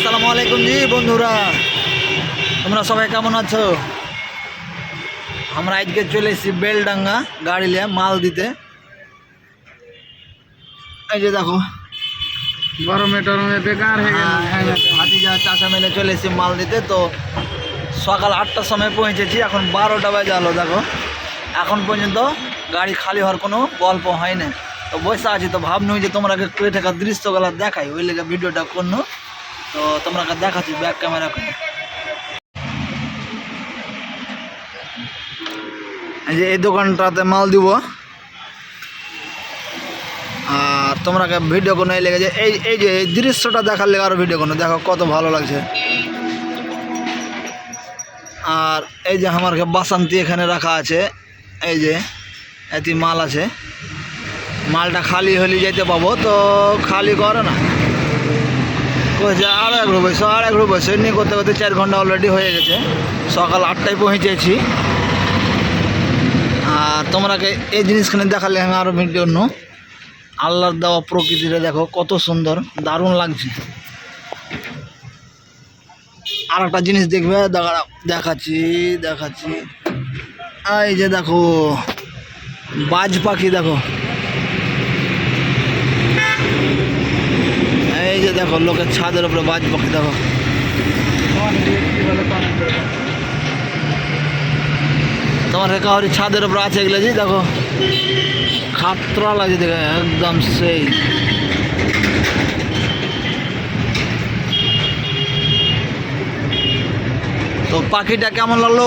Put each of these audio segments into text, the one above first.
আসসালামু আলাইকুম জি বন্ধুরা। তোমরা সবাই কেমন আছো? আমরা আজকে চলে এসেছি বেলডাঙ্গা গাড়ি নিয়ে মাল দিতে। এই যে দেখো। গরমে টরমে বেকার হয়ে হাতিজা চাষা মেলে চলে এসেছি মাল দিতে। তো সকাল আটটার সময় পৌঁছেছি এখন বারোটা বাজে আলো দেখো। এখন পর্যন্ত গাড়ি খালি হওয়ার কোনো গল্প হয় না তো বসে আছি তো ভাবনি যে তোমরা থাকা দৃশ্যগুলো দেখাই ওই লেগে ভিডিওটা করল তো তোমরা দেখাচ্ছি ব্যাক ক্যামেরা করে এই যে এই দোকানটাতে মাল দিব। আর তোমরা ভিডিও কোনো এই লেগেছে এই এই যে এই দৃশ্যটা দেখার লেগে আরও ভিডিও কোনো দেখো কত ভালো লাগছে। আর এই যে আমার বাসান্তি এখানে রাখা আছে। এই যে এটি মাল আছে। মালটা খালি হলে যেতে পাবো, তো খালি করে না। কয়েছে আর এক রুপে আর এক রুপে সে নিয়ে করতে করতে চার ঘণ্টা অলরেডি হয়ে গেছে। সকাল আটটায় পৌঁছেছি। আর তোমরাকে এই জিনিসখানে দেখালে আমি আরও ভিডিও নো আল্লাহর দেওয়া প্রকৃতিটা দেখো, কত সুন্দর, দারুণ লাগছে। আর একটা জিনিস দেখবে, দেখা- দেখাচ্ছি দেখাচ্ছি। এই যে দেখো, বাজ পাখি দেখো এই যে দেখো, লোকের ছাদের উপরে বাজ পাখি দেখো। তোমার কাহরি ছাদের উপরে আছে এগুলো জি, দেখো। খাতরা লাগে দেখে, একদম সেই। তো পাখিটা কেমন লাগল?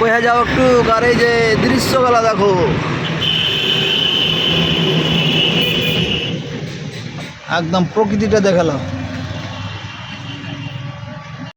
কয়ে যাও একটু এই যে দৃশ্যগুলো দেখো। একদম প্রকৃতিটা দেখাল